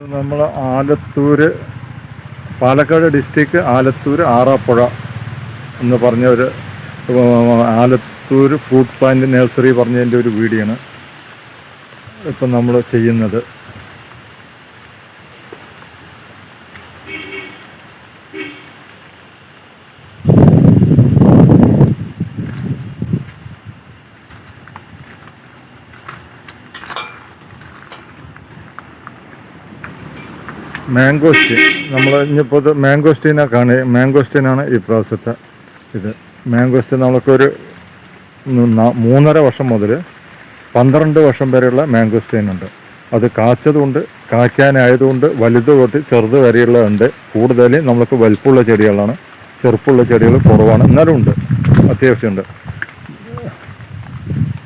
നമ്മൾ ആലത്തൂർ പാലക്കാട് ഡിസ്ട്രിക്ട് ആലത്തൂർ ആറാപ്പുഴ എന്ന് പറഞ്ഞ ഒരു ആലത്തൂർ ഫ്രൂട്ട് പ്ലാന്റ് നഴ്സറി പറഞ്ഞതിന്റെ ഒരു വീഡിയോ ആണ് ഇപ്പം നമ്മൾ ചെയ്യുന്നത്. മാംഗോസ്റ്റീൻ നമ്മൾ ഇനിയിപ്പോൾ മാംഗോസ്റ്റീനെ കാണുക. മാംഗോസ്റ്റീനാണ് ഈ പ്രാവശ്യത്തെ ഇത്. മാംഗോസ്റ്റീൻ നമ്മൾക്ക് ഒരു മൂന്നര വർഷം മുതൽ പന്ത്രണ്ട് വർഷം വരെയുള്ള മാംഗോസ്റ്റീൻ ഉണ്ട് അത് കാച്ചതുകൊണ്ട് കായ്ക്കാനായതുകൊണ്ട് വലുത് തൊട്ട് ചെറുത് വരെയുള്ളതുണ്ട്. കൂടുതൽ നമ്മൾക്ക് വലുപ്പമുള്ള ചെടികളാണ്. ചെറുപ്പുള്ള ചെടികൾ കുറവാണ്. എന്നാലും ഉണ്ട്. അത്യാവശ്യമുണ്ട്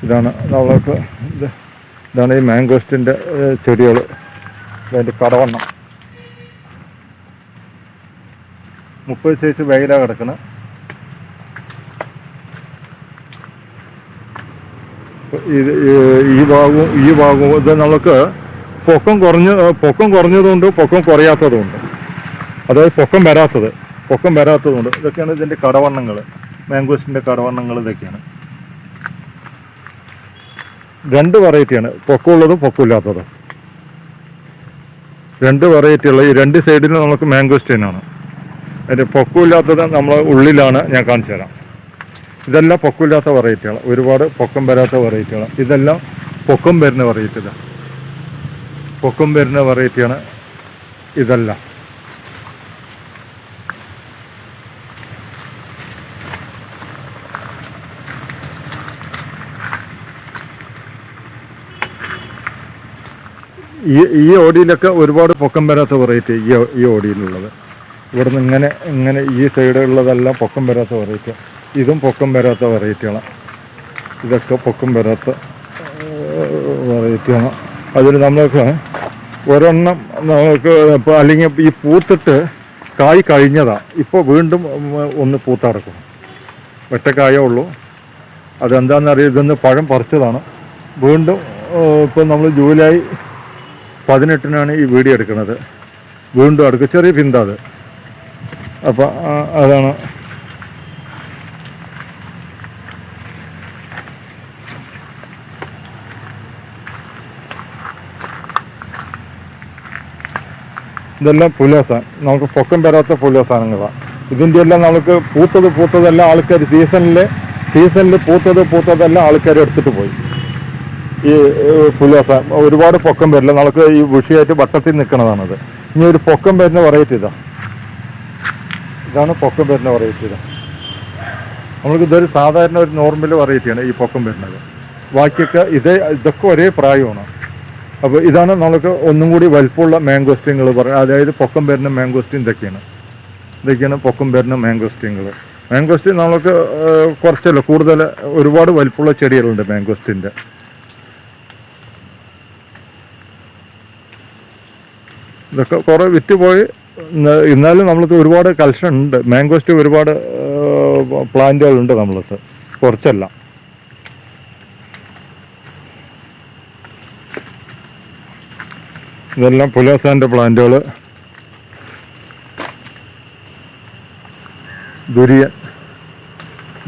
ഇതാണ് നമ്മൾക്ക് ഇത്. ഇതാണ് ഈ മാംഗോസ്റ്റിന്റെ ചെടികൾ അതിന്റെ കടവണ്ണം. മുപ്പത് സൈസ് വെയിലാണ് കിടക്കണം. ഇത് ഈ- ഭാഗവും ഈ ഭാഗവും ഇത് നമുക്ക് പൊക്കം കുറഞ്ഞ പൊക്കം കുറഞ്ഞതുകൊണ്ട് പൊക്കം കുറയാത്തതുകൊണ്ട് അതായത് പൊക്കം വരാത്തത് പൊക്കം വരാത്തതുകൊണ്ട് ഇതൊക്കെയാണ് ഇതിന്റെ കടവണ്ണങ്ങൾ മാംഗോസിന്റെ കടവണ്ണങ്ങൾ ഇതൊക്കെയാണ്. രണ്ട് വെറൈറ്റിയാണ് പൊക്കമുള്ളതും പൊക്കമില്ലാത്തതും. രണ്ട് വെറൈറ്റി ഉള്ള ഈ രണ്ട് സൈഡിലും നമുക്ക് മാംഗോസ്റ്റീനാണ് അതിന്റെ പൊക്കമില്ലാത്തത് നമ്മൾ ഉള്ളിലാണ് ഞാൻ കാണിച്ചു തരാം. ഇതെല്ലാം പൊക്കമില്ലാത്ത വെറൈറ്റികൾ ഒരുപാട് പൊക്കം വരാത്ത വെറൈറ്റികൾ ഇതെല്ലാം പൊക്കം വരുന്ന വെറൈറ്റികൾ പൊക്കം വരുന്ന വെറൈറ്റിയാണ് ഇതെല്ലാം. ഈ ഈ ഓടിയിലൊക്കെ ഒരുപാട് പൊക്കം വരാത്ത വെറൈറ്റി ഈ ഈ ഓടിയിലുള്ളത്. ഇവിടുന്ന് ഇങ്ങനെ ഇങ്ങനെ ഈ സൈഡിലുള്ളതെല്ലാം പൊക്കം വരാത്ത വെറൈറ്റി ഇതും പൊക്കം വരാത്ത വെറൈറ്റികളാണ് ഇതൊക്കെ പൊക്കം വരാത്ത വെറൈറ്റിയാണ് അതിൽ നമ്മൾക്ക് ഒരെണ്ണം നമുക്ക് ഇപ്പോൾ അല്ലെങ്കിൽ ഈ പൂത്തിട്ട് കായ് കഴിഞ്ഞതാണ് ഇപ്പോൾ വീണ്ടും ഒന്ന് പൂത്തടക്കും ഒറ്റക്കായേ ഉള്ളൂ. അതെന്താണെന്നറിയാം ഇതൊന്ന് പഴം പറിച്ചതാണ്. വീണ്ടും ഇപ്പോൾ നമ്മൾ ജൂലൈ പതിനെട്ടിനാണ് ഈ വീഡിയോ എടുക്കുന്നത്. വീണ്ടും അടുക്കുക ചെറിയ പിന്ത അത്. അപ്പം അതാണ്. ഇതെല്ലാം പുലാസാൻ നമുക്ക് പൊക്കം വരാത്ത പുലോസാനങ്ങളാണ് ഇതിന്റെ എല്ലാം നമുക്ക് പൂത്തത് പൂത്തതെല്ലാം ആൾക്കാർ സീസണിൽ സീസണിൽ പൂത്തത് പൂത്തതെല്ലാം ആൾക്കാർ എടുത്തിട്ട് പോയി. ഈ പുലോസ ഒരുപാട് പൊക്കം വരില്ല. നമുക്ക് ഈ വിഷയമായിട്ട് വട്ടത്തിൽ നിൽക്കുന്നതാണത് ഇനി ഒരു പൊക്കം വരുന്ന വെറൈറ്റി ഇതാ. ഇതാണ് പൊക്കം വരുന്ന വെറൈറ്റി ഇതാ. നമ്മൾക്ക് ഇതൊരു സാധാരണ ഒരു നോർമൽ വെറൈറ്റിയാണ് ഈ പൊക്കം വരുന്നത്. ബാക്കിയൊക്കെ ഇതേ ഇതൊക്കെ ഒരേ പ്രായമാണ്. അപ്പോൾ ഇതാണ് നമുക്ക് ഒന്നും കൂടി വലുപ്പമുള്ള മാംഗോസ്റ്റിങ്ങൾ പറയുന്നത് അതായത് പൊക്കം വരുന്ന മാംഗോസ്റ്റീൻ ഇതൊക്കെയാണ്. ഇതൊക്കെയാണ് പൊക്കം വരുന്ന മാംഗോസ്റ്റിങ്ങൾ മാംഗോസ്റ്റിൻ നമുക്ക് കുറച്ചല്ല കൂടുതൽ ഒരുപാട് വലുപ്പമുള്ള ചെടികളുണ്ട് മാംഗോസ്റ്റിന്റെ ഇതൊക്കെ കുറേ വിറ്റുപോയി എന്നാലും നമ്മൾക്ക് ഒരുപാട് കളക്ഷൻ ഉണ്ട്. മാംഗോസ്റ്റ് ഒരുപാട് പ്ലാന്റുകളുണ്ട് നമ്മളത് കുറച്ചല്ല. ഇതെല്ലാം പുലാസാന്റെ പ്ലാന്റുകൾ ദുരിയൻ.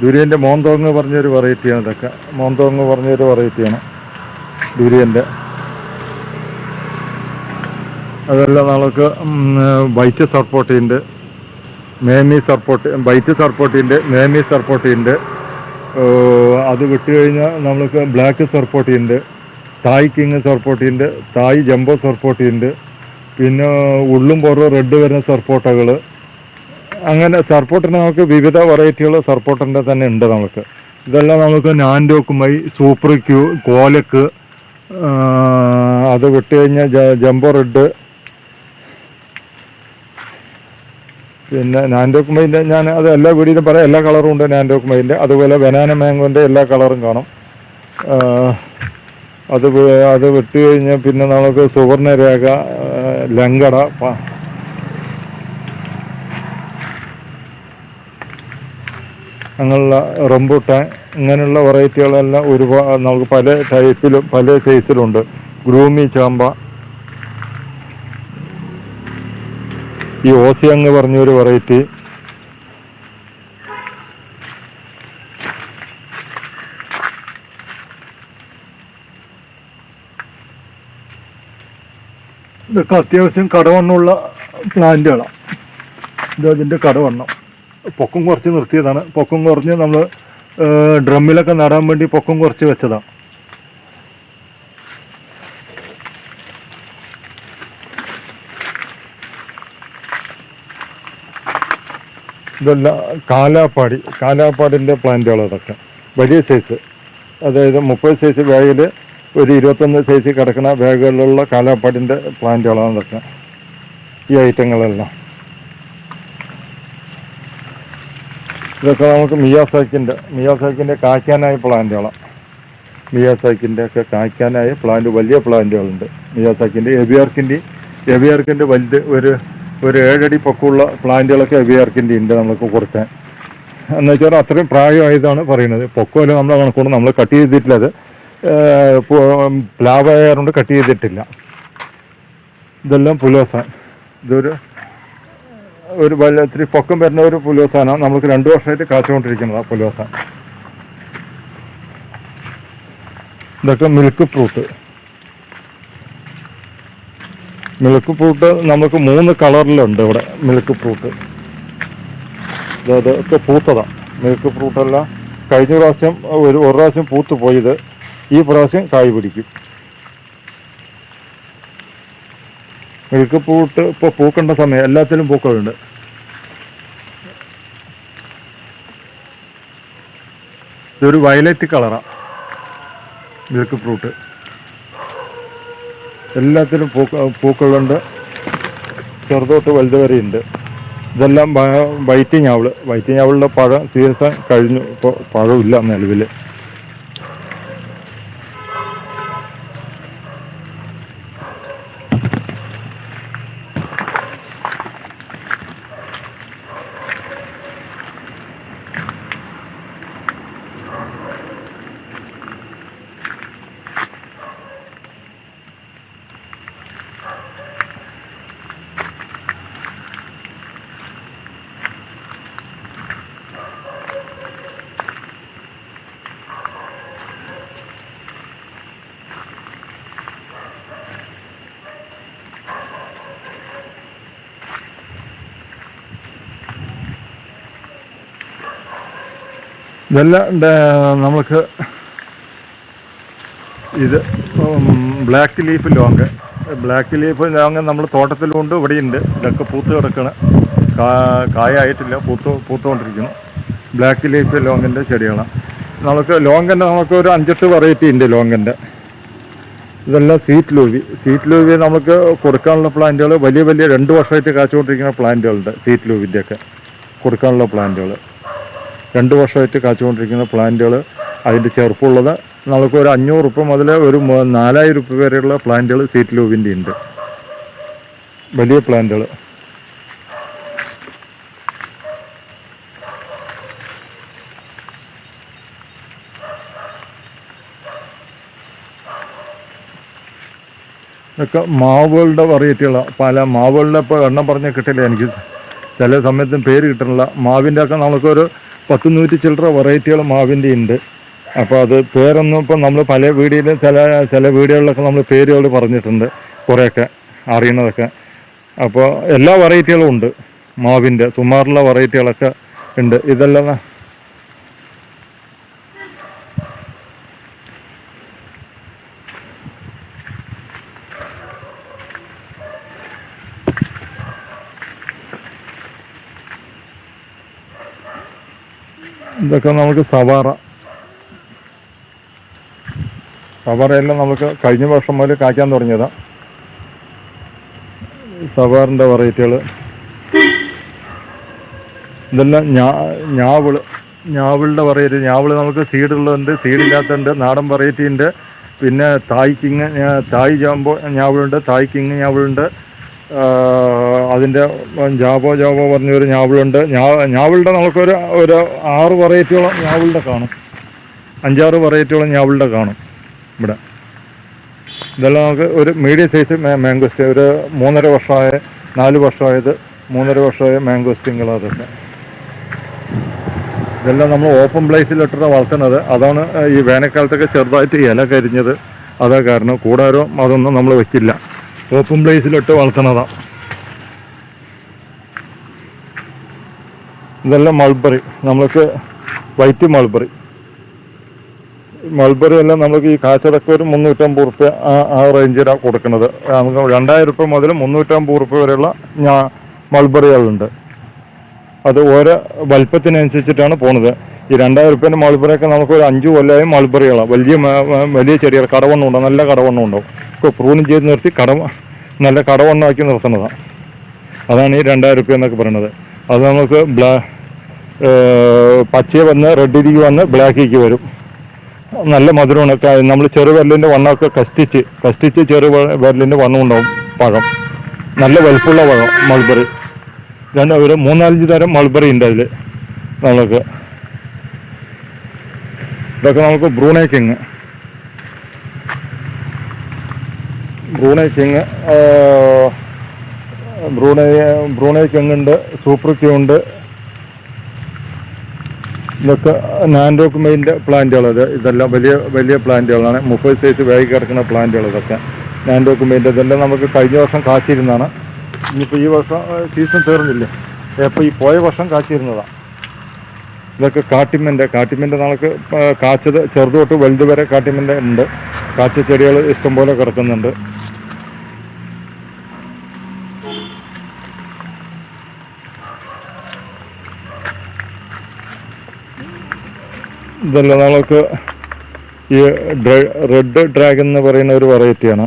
ദുരിയന്റെ മോന്തോങ്ങ് പറഞ്ഞൊരു വെറൈറ്റിയാണ് ഇതൊക്കെ. മോന്തോങ്ങ് പറഞ്ഞൊരു വെറൈറ്റിയാണ് ദുരിയന്റെ. അതെല്ലാം നമുക്ക് വൈറ്റ് സർപ്പോട്ടിന്റെ മേമി സർപ്പോട്ട് വൈറ്റ് സർപ്പോട്ടിന്റെ മേമി സർപ്പോട്ടിന്റെ അത് വിട്ട് കഴിഞ്ഞാൽ നമ്മൾക്ക് ബ്ലാക്ക് സർപ്പോട്ടിന്റെ തായ് കിങ് സർപ്പോട്ടിന്റെ തായ് ജംബോ സർപ്പോട്ടിന്റെ പിന്നെ ഉള്ളും പുറവും റെഡ് വരുന്ന സർപ്പോട്ടകൾ അങ്ങനെ സർപ്പോട്ടിന് നമുക്ക് വിവിധ വെറൈറ്റികൾ സർപ്പോട്ടിന്റെ തന്നെ ഉണ്ട് നമുക്ക് ഇതെല്ലാം നമുക്ക് നാൻഡോക്കുമൈ സൂപ്പർ ക്യൂ കോലക്ക് അത് വിട്ട് കഴിഞ്ഞാൽ ജംബോ റെഡ് പിന്നെ നാൻഡോക്കുമൈന്റെ ഞാൻ അത് എല്ലാ വീടിലും പറയാം എല്ലാ കളറും ഉണ്ട് നാൻഡോക്കുമൈന്റെ അതുപോലെ ബനാന മാംഗോന്റെ എല്ലാ കളറും കാണും. അത് അത് വെട്ടി കഴിഞ്ഞാൽ പിന്നെ നമുക്ക് സുവർണരേഖ ലങ്കട അങ്ങനെയുള്ള റംബുട്ടാൻ ഇങ്ങനെയുള്ള വെറൈറ്റികളെല്ലാം ഒരുപാട് നമുക്ക് പല ടൈപ്പിലും പല സൈസിലുണ്ട്. ഗ്രൂമി ചാമ്പ ഈ ഓസിയങ് പറഞ്ഞൊരു വെറൈറ്റി ഇതൊക്കെ അത്യാവശ്യം കടവണ്ണമുള്ള പ്ലാന്റുകളാണ്. ഇത് അതിന്റെ കടവണ്ണം. പൊക്കം കുറച്ച് നിർത്തിയതാണ്. പൊക്കം കുറഞ്ഞ് നമ്മൾ ഡ്രമ്മിലൊക്കെ നടാൻ വേണ്ടി പൊക്കം കുറച്ച് വെച്ചതാണ്. ഇതല്ല കാലാപ്പാടി കാലാപ്പാടിന്റെ പ്ലാന്റുകൾ അതൊക്കെ. വലിയ സൈസ് അതായത് മുപ്പത് സൈസ് ബാഗിൽ ഒരു ഇരുപത്തൊന്ന് സൈസ് കിടക്കുന്ന ബാഗുകളിലുള്ള കാലാപ്പാടിന്റെ പ്ലാന്റുകളാണ് അതൊക്കെ. ഈ ഐറ്റങ്ങളെല്ലാം. ഇതൊക്കെ നമുക്ക് മിയാസാക്കിന്റെ മിയാസാക്കിന്റെ കായ്ക്കാനായ പ്ലാന്റുകളാണ് മിയാസാക്കിന്റെ ഒക്കെ കായ്ക്കാനായ പ്ലാന്റ് വലിയ പ്ലാന്റുകളുണ്ട്. മിയാസാക്കിന്റെ എബിയാർക്കിന്റെ എബിയാർക്കിന്റെ വലുത് ഒരു ഒരു ഏഴടി പൊക്കമുള്ള പ്ലാന്റുകളൊക്കെ വിയർക്കിന്റെ ഉണ്ട് നമുക്ക് കൊടുക്കാൻ. എന്ന് വെച്ചാൽ അത്രയും പ്രായമായതാണ് പറയുന്നത്. പൊക്കമല്ല നമ്മൾ കണക്കൊണ്ട് നമ്മൾ കട്ട് ചെയ്തിട്ടില്ല അത് പ്ലാവായതുകൊണ്ട് കട്ട് ചെയ്തിട്ടില്ല. ഇതെല്ലാം പുലോസാൻ ഇതൊരു ഒരു വലിയ ഇത്തിരി പൊക്കം വരുന്ന ഒരു പുലോസാനാണ് നമ്മൾക്ക് രണ്ട് വർഷമായിട്ട് കാച്ചുകൊണ്ടിരിക്കുന്നത് പുലോസാൻ ഇതൊക്കെ മിൽക്ക് ഫ്രൂട്ട്. മിൽക്ക് ഫ്രൂട്ട് നമുക്ക് മൂന്ന് കളറിലുണ്ട് ഇവിടെ മിൽക്ക് ഫ്രൂട്ട്. ഇതൊക്കെ പൂത്തതാണ് മിൽക്ക് ഫ്രൂട്ടെല്ലാം. കഴിഞ്ഞ പ്രാവശ്യം ഒരു ഒരു പ്രാവശ്യം പൂത്ത് പോയത്. ഈ പ്രാവശ്യം കായ് പിടിക്കും. മിൽക്ക് ഫ്രൂട്ട് ഇപ്പോൾ പൂക്കേണ്ട സമയം എല്ലാത്തിലും പൂക്കളുണ്ട്. ഇതൊരു വയലറ്റ് കളറാണ് മിൽക്ക് ഫ്രൂട്ട്. എല്ലാത്തിലും പൂക്ക പൂക്കളുണ്ട്. ചെറുതോട്ട് വലുത് വരെ ഉണ്ട് ഇതെല്ലാം വൈറ്റിങ് വൈറ്റ് ഞാവൾ വൈറ്റ് ഞാവളിന്റെ പഴം സീസൺ കഴിഞ്ഞു. ഇപ്പോൾ പഴമില്ല നിലവിൽ ഇതെല്ലാം നമുക്ക് ഇത് black leaf long. Black leaf long നമ്മൾ തോട്ടത്തിലുണ്ട് ഇവിടെയുണ്ട്. ഇതൊക്കെ പൂത്ത് കിടക്കണ. കായായിട്ടില്ല. പൂത്ത് പൂത്തുകൊണ്ടിരിക്കുന്നു. ബ്ലാക്ക് ലീഫ് ലോങ്ങിന്റെ ചെടികളാണ്. നമുക്ക് ലോങ്ങിന്റെ നമുക്ക് ഒരു അഞ്ചെട്ട് വെറൈറ്റി ഉണ്ട് ലോങ്ങിന്റെ. ഇതെല്ലാം സീറ്റ് ലൂവി സീറ്റ് ലൂവി നമുക്ക് കൊടുക്കാനുള്ള പ്ലാന്റുകൾ വലിയ വലിയ രണ്ട് വർഷമായിട്ട് കാച്ചുകൊണ്ടിരിക്കുന്ന പ്ലാന്റുകളുണ്ട് സീറ്റ് ലൂവിന്റെയൊക്കെ കൊടുക്കാനുള്ള പ്ലാന്റുകൾ രണ്ട് വർഷമായിട്ട് കാച്ചുകൊണ്ടിരിക്കുന്ന പ്ലാന്റുകൾ അതിന്റെ ചെറുപ്പമുള്ളത് നമുക്ക് ഒരു അഞ്ഞൂറ് റുപ്യ മുതൽ ഒരു നാലായിരം റുപ്യ വരെയുള്ള പ്ലാന്റുകൾ സീറ്റ് ലൂവിന്റെ ഉണ്ട്. വലിയ പ്ലാന്റുകൾ. ഇതൊക്കെ മാവുകളുടെ വെറൈറ്റികളാണ് പല മാവുകളുടെ ഇപ്പോൾ എണ്ണം പറഞ്ഞാൽ കിട്ടില്ല എനിക്ക്. ചില സമയത്തും പേര് കിട്ടണില്ല മാവിന്റെ ഒക്കെ നമുക്കൊരു പത്ത് നൂറ്റി ചില്ലറ വെറൈറ്റികൾ മാവിന്റെ ഉണ്ട്. അപ്പോൾ അത് പേരൊന്നും ഇപ്പം നമ്മൾ പല വീഡിയോയിലും ചില ചില വീഡിയോകളിലൊക്കെ നമ്മൾ പേരുകൾ പറഞ്ഞിട്ടുണ്ട്. കുറേയൊക്കെ അറിയണതൊക്കെ അപ്പോൾ എല്ലാ വെറൈറ്റികളും ഉണ്ട്. മാവിന്റെ സുമാറുള്ള വെറൈറ്റികളൊക്കെ ഉണ്ട്. ഇതെല്ലാം ഇതൊക്കെ നമുക്ക് സവാറ. സവാറയെല്ലാം നമുക്ക് കഴിഞ്ഞ വർഷം മുതൽ കായ്ക്കാൻ തുടങ്ങിയതാണ് സവാറിന്റെ വെറൈറ്റികൾ. ഇതെല്ലാം ഞാ ഞാവിൾ. ഞാവിളുടെ വെറൈറ്റി. ഞാവിൾ നമുക്ക് സീഡുള്ളതുണ്ട് സീഡില്ലാത്തതുണ്ട് നാടൻ വെറൈറ്റി ഉണ്ട് പിന്നെ തായ് കിങ് തായ് ജാമ്പോ ഞാവിളുണ്ട് തായ് കിങ് ഞാവിളുണ്ട്. അതിന്റെ ജാബോ ജാബോ പറഞ്ഞൊരു ഞാവിളുണ്ട്. ഞാ ഞാവിളുടെ നമുക്കൊരു ഒരു ആറ് വെറൈറ്റിയോളം ഞാവിളുടെ കാണും. അഞ്ചാറ് വെറൈറ്റിയോളം ഞാവിളുടെ കാണും ഇവിടെ. ഇതെല്ലാം നമുക്ക് ഒരു മീഡിയം സൈസ് മാംഗോസ്റ്റ് ഒരു മൂന്നര വർഷമായ നാല് വർഷമായത് മൂന്നര വർഷമായ മാംഗോസ്റ്റിങ്ങൾ അതൊക്കെ ഇതെല്ലാം നമ്മൾ ഓപ്പൺ പ്ലേസിലിട്ടാണ് വളർത്തുന്നത്. അതാണ് ഈ വേനൽക്കാലത്തൊക്കെ ചെറുതായിട്ട് ഇല കരിഞ്ഞത്. അതാ കാരണം കൂടാരോ അതൊന്നും നമ്മൾ വെക്കില്ല ഓപ്പൺ പ്ലേസിലിട്ട് വളർത്തുന്നതാണ് ഇതെല്ലാം മൾബറി നമ്മൾക്ക് വൈറ്റ് മൾബറി മൾബറി എല്ലാം നമുക്ക് ഈ കാച്ചടക്ക് ഒരു മുന്നൂറ്റമ്പത് റുപ്യ ആ ആ റേഞ്ചിലാണ് കൊടുക്കുന്നത്. നമുക്ക് രണ്ടായിരം റുപ്യ മുതൽ മുന്നൂറ്റമ്പത് റുപ്യ വരെയുള്ള ഞാ മൾബറികളുണ്ട് അത് ഓരോ വലിപ്പത്തിനനുസരിച്ചിട്ടാണ് പോണത്. ഈ രണ്ടായിരം റുപ്യേന്റെ മൾബറിയൊക്കെ നമുക്ക് ഒരു അഞ്ച് കൊല്ലമായി മൾബറികളാണ് വലിയ വലിയ ചെടികൾ കടവണ്ണം ഉണ്ടാവും നല്ല കടവണ്ണം ഉണ്ടാവും. ഇപ്പോൾ പ്രൂണിങ് ചെയ്ത് നിർത്തി കടവ നല്ല കടവണ്ണമാക്കി നിർത്തുന്നതാണ് അതാണ് ഈ രണ്ടായിരം റുപ്യ എന്നൊക്കെ പറയുന്നത് അത് നമുക്ക് ബ്ലാ പച്ചയെ വന്ന് റെഡിലേക്ക് വന്ന് ബ്ലാക്കിലേക്ക് വരും. നല്ല മധുരമാണ്. നമ്മൾ ചെറു വിരലിന്റെ വണ്ണമൊക്കെ കഷ്ടിച്ച് കഷ്ടിച്ച് ചെറു വിരലിന്റെ വണ്ണം ഉണ്ടാവും പഴം. നല്ല വലുപ്പമുള്ള പഴം മൾബറി രണ്ട് ഒരു മൂന്നാലഞ്ച് തരം മൾബറി ഉണ്ട് അതിൽ നമുക്ക് ഇതൊക്കെ നമുക്ക് Brunei king Brunei king Brunei Brunei king ഉണ്ട് സൂപ്പർ ക്യൂ ഉണ്ട് ഇതൊക്കെ നാൻഡോക്കുമെയിന്റെ പ്ലാന്റുകൾ പ്ലാന്റുകളത് ഇതെല്ലാം വലിയ വലിയ പ്ലാന്റുകളാണ്. മുപ്പത് സൈസ് വേഗം കിടക്കുന്ന പ്ലാന്റുകൾ ഇതൊക്കെ. നാൻഡോക്കുമെയിന്റെ ഇതെല്ലാം നമുക്ക് കഴിഞ്ഞ വർഷം കാച്ചിരുന്നതാണ്. ഇനിയിപ്പോൾ ഈ വർഷം സീസൺ തീർന്നില്ലേ? അപ്പോൾ ഈ പോയ വർഷം കാച്ചിരുന്നതാണ് ഇതൊക്കെ കാട്ടിമ്മന്റെ കാട്ടിമ്മന്റെ നമുക്ക് കാച്ചത് ചെറുതോട്ട് വലുത് വരെ കാട്ടിമ്മന്റെ ഉണ്ട്. കാച്ച ചെടികൾ ഇഷ്ടംപോലെ കിടക്കുന്നുണ്ട്. ഇതെല്ലാം നമുക്ക് ഈ റെഡ് ഡ്രാഗൺ എന്ന് പറയുന്ന ഒരു വെറൈറ്റിയാണ്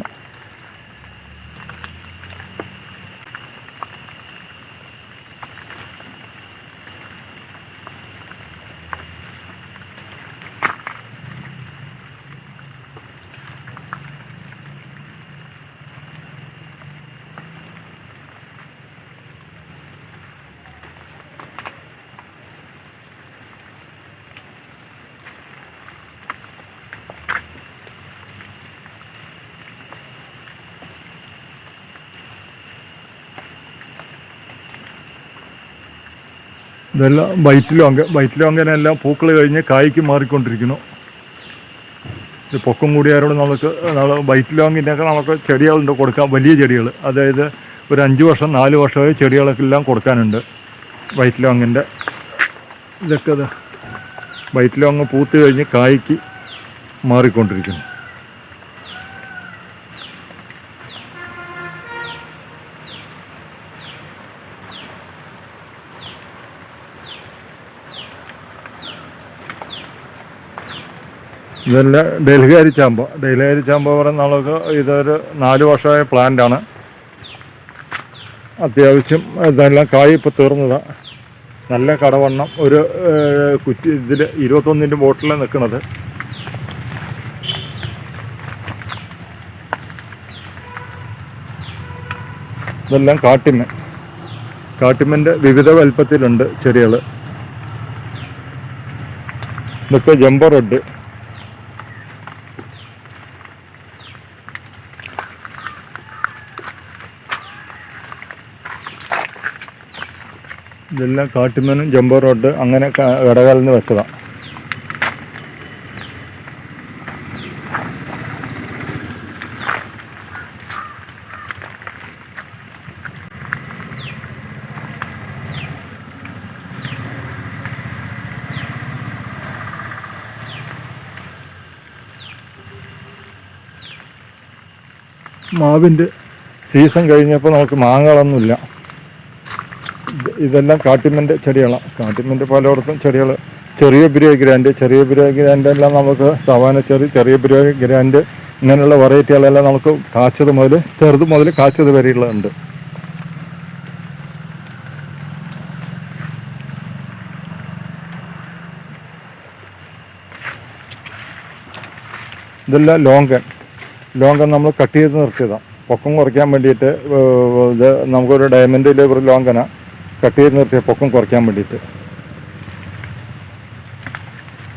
ഇതെല്ലാം വയറ്റിലും അങ്ങ വയറ്റിലും അങ്ങനെ എല്ലാം പൂക്കൾ കഴിഞ്ഞ് കായ്ക്ക് മാറിക്കൊണ്ടിരിക്കുന്നു. ഇത് പൊക്കം കൂടിയാരോട് നമുക്ക് നമ്മൾ വൈറ്റ് ലോങ്ങിന്റെയൊക്കെ നമുക്ക് ചെടികളുണ്ട് കൊടുക്കാൻ വലിയ ചെടികൾ. അതായത് ഒരു അഞ്ച് വർഷം നാല് വർഷമായി ചെടികളൊക്കെ എല്ലാം കൊടുക്കാനുണ്ട്. വയറ്റിലോങ്ങിന്റെ ഇതൊക്കെ വയറ്റിലോങ്ങ് പൂത്ത് കഴിഞ്ഞ് കായ്ക്ക് മാറിക്കൊണ്ടിരിക്കുന്നു. ഇതെല്ലാം ഡൽഹി ചാമ്പ. ഡൽഹി ചാമ്പ പറയുന്ന നമുക്ക് ഇതൊരു നാല് വർഷമായ പ്ലാന്റ് ആണ്. അത്യാവശ്യം ഇതെല്ലാം കായ് ഇപ്പോൾ തീർന്നതാണ് നല്ല കടവണ്ണം ഒരു കുറ്റി ഇതിൽ ഇരുപത്തൊന്നിന്റെ ബോട്ടിലെ നിൽക്കുന്നത് ഇതെല്ലാം കാട്ടിമ്മ കാട്ടിമ്മന്റെ വിവിധ വലുപ്പത്തിലുണ്ട് ചെടികൾ ഇതൊക്കെ ജമ്പർ റെഡ്. ഇതെല്ലാം കാട്ടുമനും ജംബോ റോഡ് അങ്ങനെ ക- ഇടകലർന്ന് വെച്ചതാണ് മാവിന്റെ സീസൺ കഴിഞ്ഞപ്പോൾ നമുക്ക് മാങ്ങകളൊന്നുമില്ല. ഇതെല്ലാം കാട്ടിമ്മന്റെ ചെടികളാണ് കാട്ടിമ്മന്റെ പലയിടത്തും ചെടികൾ ചെറിയ ബിരിയ ഗ്രാൻഡ് ചെറിയ ബിരിയ ഗ്രാൻഡ് എല്ലാം നമുക്ക് സവാന ചെറി ചെറിയ ബിരിയ ഗ്രാൻഡ് ഇങ്ങനെയുള്ള വെറൈറ്റികളെല്ലാം നമുക്ക് കാച്ചത് മുതൽ ചെറുത് മുതൽ കാച്ചത് വരെയുള്ളതുണ്ട്. ഇതെല്ലാം ലോങ്കൻ. ലോങ്കൻ നമ്മൾ കട്ട് ചെയ്ത് നിർത്തിയതാണ് പൊക്കം കുറയ്ക്കാൻ വേണ്ടിയിട്ട് ഇത് നമുക്കൊരു ഡയമണ്ട് ഒരു ലോങ്കന. കട്ട് ചെയ്ത് നിർത്തിയ പൊക്കം കുറയ്ക്കാൻ വേണ്ടിയിട്ട്.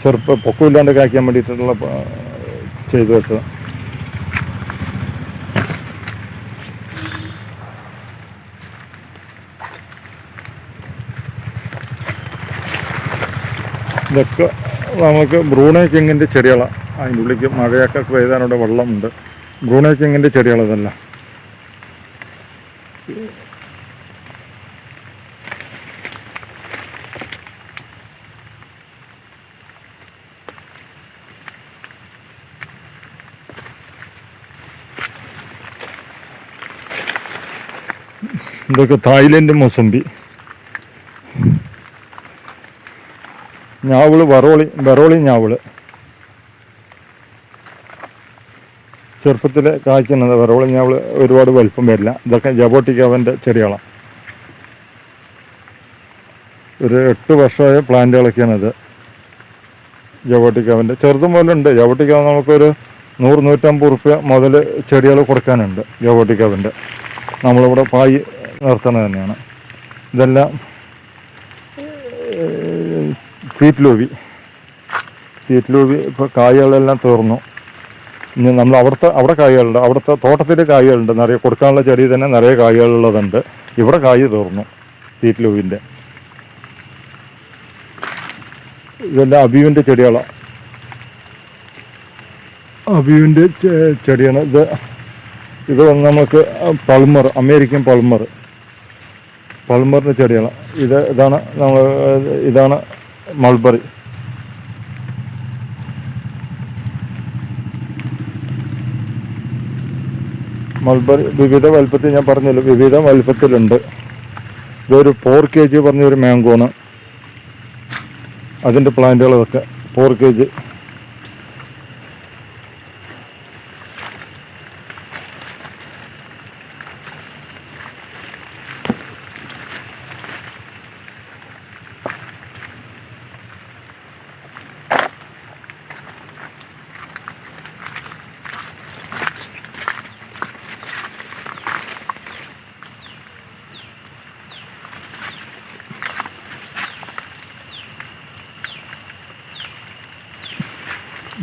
ചെറുപ്പ പൊക്കമില്ലാണ്ട് കാക്കാൻ വേണ്ടിയിട്ടുള്ള ചെയ്തു വെച്ചത്. ഇതൊക്കെ നമുക്ക് ബ്രൂണേ കിങ്ങിന്റെ ചെടികളാണ് അതിന്റെ ഉള്ളിലേക്ക് മഴയൊക്കെ പെയ്താനുള്ള വെള്ളമുണ്ട്. ബ്രൂണേ കിങ്ങിന്റെ ചെടികളതല്ല ഇതൊക്കെ തായ്ലൻഡ് മൊസമ്പി ഞാവൾ വറോളി വെറോളി ഞാവൾ. ചെറുപ്പത്തിൽ കായ്ക്കുന്നത് വെറോളി ഞാവൾ ഒരുപാട് വലിപ്പം വരില്ല. ഇതൊക്കെ ജബോട്ടിക്കാവന്റെ ചെടികളാണ് ഒരു എട്ട് വർഷമായ പ്ലാന്റുകളൊക്കെയാണ് ഇത് ജബോട്ടിക്കാവന്റെ. ചെറുതും പോലെ ഉണ്ട് ജബോട്ടിക്കാവ് നമുക്കൊരു നൂറ് നൂറ്റമ്പത് റുപ്യ മുതൽ ചെടികൾ കൊടുക്കാനുണ്ട് ജബോട്ടിക്കാവിന്റെ. നമ്മളിവിടെ പായി നിർത്തുന്നത് തന്നെയാണ്. ഇതെല്ലാം സീറ്റ് സീറ്റ്ലൂവി സീറ്റ് ലോബി ഇപ്പോൾ കായകളെല്ലാം തീർന്നു. ഇനി നമ്മൾ അവിടുത്തെ അവിടെ കായകളുണ്ട്. അവിടുത്തെ തോട്ടത്തിൽ കായകളുണ്ട്. നിറയെ കൊടുക്കാനുള്ള ചെടി തന്നെ നിറയെ കായകളുള്ളതുണ്ട്. ഇവിടെ കായ് തീർന്നു സീറ്റ് ലോബിന്റെ. ഇതെല്ലാം അബീവിന്റെ ചെടികളാണ് അബീവിന്റെ ചെടിയാണ്. ഇത് ഇത് നമുക്ക് പൾമർ അമേരിക്കൻ പൾമർ. പൾമറിന്റെ ചെടികളാണ് ഇത് ഇതാണ് നമ്മൾ ഇതാണ് മൾബറി. മൾബറി വിവിധ വലുപ്പത്തിൽ ഞാൻ പറഞ്ഞല്ലോ വിവിധ വലുപ്പത്തിലുണ്ട്. ഇതൊരു ഫോർ കെ ജി പറഞ്ഞൊരു മാങ്കോണ് അതിന്റെ പ്ലാന്റുകളൊക്കെ ഫോർ കെ ജി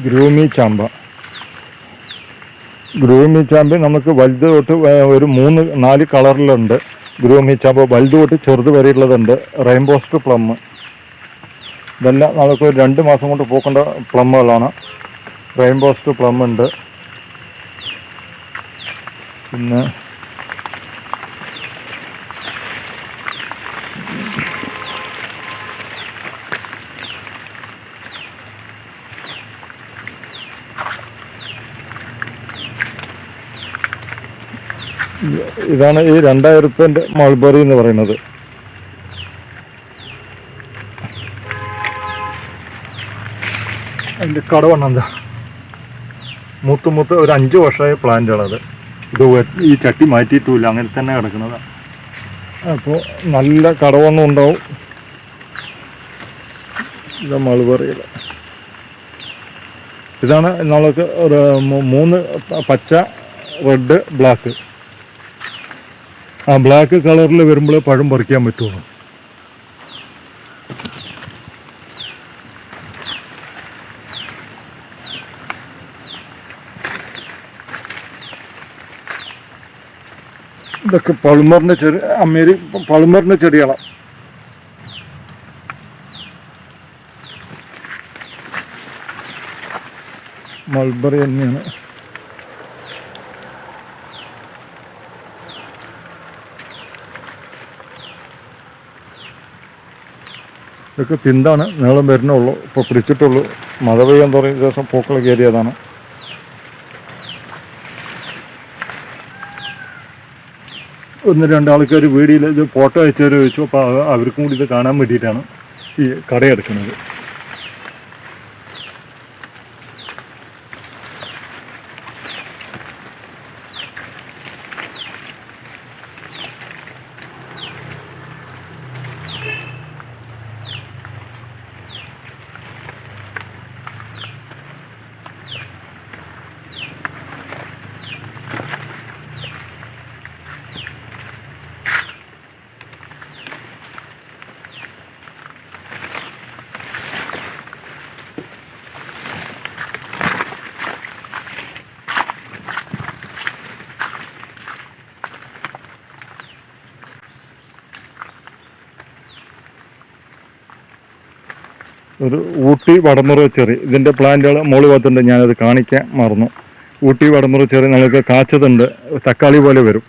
ഗ്രൂമി ചാമ്പ. ഗ്രൂമി ചാമ്പ നമുക്ക് വലുത് തൊട്ട് ഒരു മൂന്ന് നാല് കളറിലുണ്ട്. ഗ്രൂമി ചാമ്പ വലുത് തൊട്ട് ചെറുത് വരെയുള്ളതുണ്ട്. റെയിൻബോസ്റ്റ് പ്ലം. ഇതെല്ലാം നമുക്ക് ഒരു രണ്ട് മാസം കൊണ്ട് പൂക്കേണ്ട പ്ലമ്മുകളാണ്. റെയിൻബോസ്റ്റ് പ്ലം ഉണ്ട്. പിന്നെ ഇതാണ് ഈ രണ്ടായിരം റുപ്യന്റെ മൾബറി എന്ന് പറയുന്നത്. അതിന്റെ കടവണ്ണം എന്താ മൂത്ത് മൂത്ത് ഒരു അഞ്ച് വർഷമായ പ്ലാന്റുകളത് ഇത് ഈ ചട്ടി മാറ്റിയിട്ടുമില്ല അങ്ങനെ തന്നെ കിടക്കുന്നതാണ് അപ്പോൾ നല്ല കടവൊന്നും ഉണ്ടാവും. ഇത് മൾബറിയിൽ ഇതാണ് നമ്മൾക്ക് ഒരു മൂന്ന് പച്ച റെഡ് ബ്ലാക്ക് ആ ബ്ലാക്ക് കളറിൽ വരുമ്പോൾ പഴം പറിക്കാൻ പറ്റുള്ളൂ ഇതൊക്കെ പളുമറിന്റെ ചെടി അമേരി പളുമറിന്റെ ചെടികളാണ് മൾബറി തന്നെയാണ്. ഇതൊക്കെ തിന്താണ് നീളം വരുന്നുള്ളൂ ഇപ്പോൾ പിടിച്ചിട്ടുള്ളൂ. മഴ പെയ്യാൻ തുടങ്ങിയ ദിവസം പൂക്കൾ കയറിയതാണ്. ഒന്ന് രണ്ടാൾക്കാർ വീടിയിൽ ഇത് ഫോട്ടോ അയച്ചവർ ചോദിച്ചു. അപ്പോൾ അവ- അവർക്കും കൂടി ഇത് കാണാൻ വേണ്ടിയിട്ടാണ് ഈ കടയെടുക്കുന്നത് ഒരു ഊട്ടി വടമുറ ചെറി. ഇതിന്റെ പ്ലാന്റുകൾ മോൾ ഭാഗത്തുണ്ട് ഞാനത് കാണിക്കാൻ മറന്നു. ഊട്ടി വടമുറ ചെറി നിങ്ങൾക്ക് കാച്ചതുണ്ട് തക്കാളി പോലെ വരും.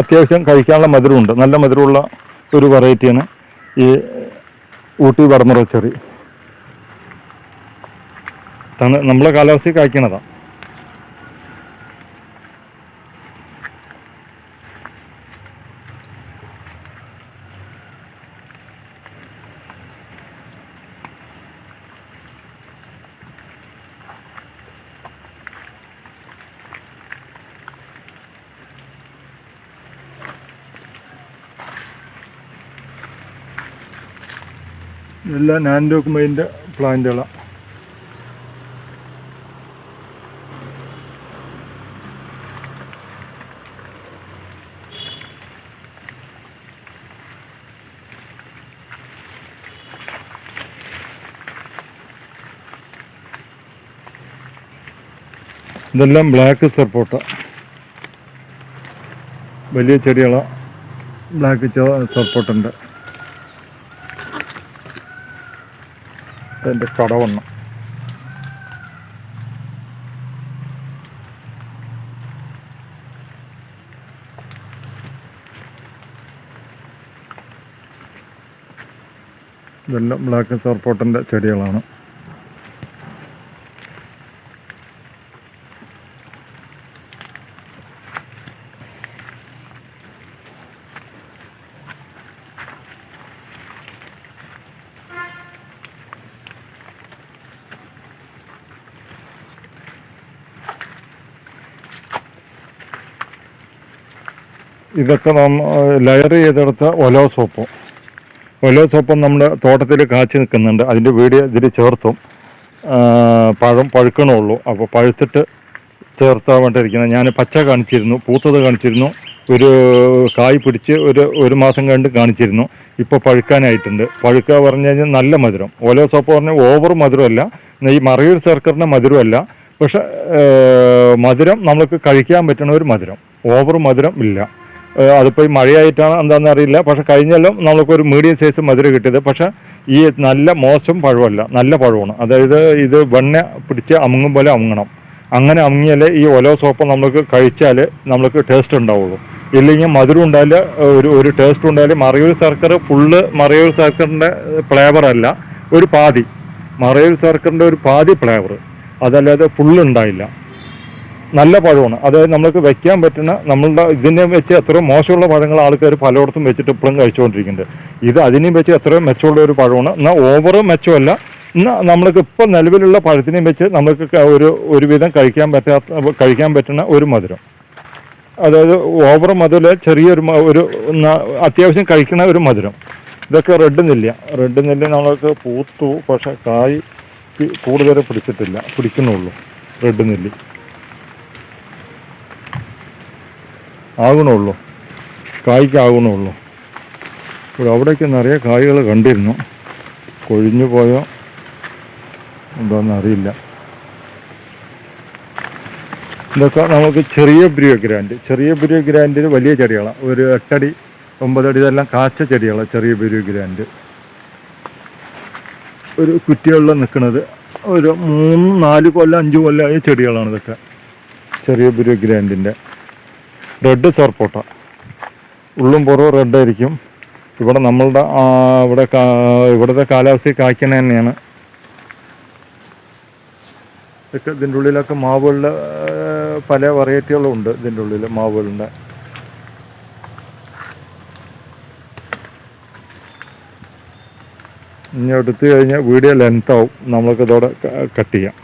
അത്യാവശ്യം കഴിക്കാനുള്ള മധുരമുണ്ട്. നല്ല മധുരമുള്ള ഒരു വെറൈറ്റിയാണ് ഈ ഊട്ടി വടമുറ ചെറി. നമ്മളെ കാലാവസ്ഥയിൽ കായ്ക്കണതാണ് ഇതെല്ലാം നാൻഡോക്കുമൈന്റെ പ്ലാന്റുകളാണ് ഇതെല്ലാം ബ്ലാക്ക് സപ്പോർട്ട. വലിയ ചെടികളാണ് ബ്ലാക്ക് സപ്പോർട്ടുണ്ട്. അതിന്റെ കടവണ്ണം ഇതെല്ലാം ബ്ലാക്ക് സർപ്പോട്ടിന്റെ ചെടികളാണ്. ഇതൊക്കെ നാം ലെയർ ചെയ്തെടുത്ത ഒലോ സോപ്പ്. ഒലോ നമ്മുടെ തോട്ടത്തിൽ കാച്ചി നിൽക്കുന്നുണ്ട്. അതിന്റെ വീഡിയോ ഇതിൽ ചേർത്തും. പഴം പഴം പഴുക്കണുള്ളൂ. അപ്പോൾ പഴുത്തിട്ട് ചേർത്താൻ വേണ്ടിയിരിക്കുന്നത് ഞാൻ പച്ച കാണിച്ചിരുന്നു പൂത്തത് കാണിച്ചിരുന്നു. ഒരു കായ് പിടിച്ച് ഒരു ഒരു മാസം കണ്ട് കാണിച്ചിരുന്നു. ഇപ്പോൾ പഴുക്കാനായിട്ടുണ്ട്. പഴുക്കുക പറഞ്ഞു കഴിഞ്ഞാൽ നല്ല മധുരം. ഓലോ സോപ്പ് പറഞ്ഞാൽ ഓവർ മധുരമല്ല. ഈ മറയൂർ ശർക്കറിന്റെ മധുരമല്ല. പക്ഷെ മധുരം നമുക്ക് കഴിക്കാൻ പറ്റുന്ന ഒരു മധുരം. ഓവർ മധുരം ഇല്ല. അതിപ്പോൾ ഈ മഴയായിട്ടാണ് എന്താണെന്ന് അറിയില്ല. പക്ഷേ കഴിഞ്ഞാലും നമുക്കൊരു മീഡിയം സൈസ് മധുര കിട്ടിയത്. പക്ഷേ ഈ നല്ല മോശം പഴമല്ല നല്ല പഴമാണ് അതായത് ഇത് വെണ്ണ പിടിച്ച് അമുങ്ങും പോലെ അമുങ്ങണം. അങ്ങനെ അമുങ്ങിയാലേ ഈ ഒലോ സോപ്പ് നമുക്ക് കഴിച്ചാൽ നമുക്ക് ടേസ്റ്റ് ഉണ്ടാവുള്ളൂ. ഇല്ലെങ്കിൽ മധുരം ഉണ്ടായാൽ ഒരു ഒരു ടേസ്റ്റ് ഉണ്ടായാൽ മറയൂർ സർക്കർ ഫുള്ള് മറയൂർ ഫ്ലേവർ അല്ല. ഒരു പാതി. മറയൂർ സർക്കറിന്റെ ഒരു പാതി ഫ്ലേവർ അതല്ലാതെ ഫുള്ള് ഉണ്ടായില്ല. നല്ല പഴമാണ്. അതായത് നമ്മൾക്ക് വെക്കാൻ പറ്റുന്ന നമ്മളുടെ ഇതിനെ വെച്ച് എത്ര മോശമുള്ള പഴങ്ങൾ ആൾക്കാർ പലയിടത്തും വെച്ചിട്ട് ഇപ്പോഴും കഴിച്ചുകൊണ്ടിരിക്കുന്നുണ്ട്. ഇത് അതിനെയും വെച്ച് എത്രയും മെച്ചമുള്ള ഒരു പഴമാണ്. എന്നാൽ ഓവർ മെച്ചമല്ല എന്നാൽ നമ്മൾക്ക് ഇപ്പോൾ നിലവിലുള്ള പഴത്തിനെയും വെച്ച് നമുക്ക് ഒരു ഒരുവിധം കഴിക്കാൻ പറ്റാത്ത കഴിക്കാൻ പറ്റുന്ന ഒരു മധുരം. അതായത് ഓവർ മധുരം ചെറിയൊരു ഒരു അത്യാവശ്യം കഴിക്കുന്ന ഒരു മധുരം. ഇതൊക്കെ റെഡ് നെല്ലിയ. റെഡ് നെല്ലി നമ്മൾക്ക് പൂത്തു പക്ഷേ കായ് കൂടുതൽ പിടിച്ചിട്ടില്ല. പിടിക്കുന്നുള്ളൂ. റെഡ് നെല്ലി. ആകണുള്ളൂ. കായ്ക്കാകണുള്ളൂ. ഇവിടെ അവിടേക്ക് നിറയെ കായ്കൾ കണ്ടിരുന്നു. കൊഴിഞ്ഞു പോയോ? എന്താണെന്ന് അറിയില്ല ഇതൊക്കെ നമുക്ക് ചെറിയ ബ്രിയോ ഗ്രാൻഡ്. ചെറിയ ബ്രിയോ ഗ്രാൻഡിൽ വലിയ ചെടികളാണ് ഒരു എട്ടടി ഒമ്പതടി ഇതെല്ലാം കാച്ച ചെടികളാണ് ചെറിയ ബ്രിയോ ഗ്രാൻഡ്. ഒരു കുറ്റികളിൽ നിൽക്കുന്നത് ഒരു മൂന്ന് നാല് കൊല്ലം അഞ്ച് കൊല്ലമായ ചെടികളാണ് ഇതൊക്കെ. ചെറിയ ബ്രിയോ ഗ്രാൻഡിന്റെ റെഡ് സർപ്പോട്ട ഉള്ളും പുറവും റെഡ് ആയിരിക്കും. ഇവിടെ നമ്മളുടെ ഇവിടെ ഇവിടുത്തെ കാലാവസ്ഥയിൽ കായ്ക്കണ തന്നെയാണ്. ഇതൊക്കെ ഇതിന്റെ ഉള്ളിലൊക്കെ മാവുകളുടെ പല വെറൈറ്റികളും ഉണ്ട് ഇതിന്റെ ഉള്ളിൽ മാവുകളുടെ. ഇനി എടുത്തു കഴിഞ്ഞാൽ വീഡിയോ ലെങ്ത് ആവും. നമ്മൾക്ക് ഇതോടെ കട്ട് ചെയ്യാം.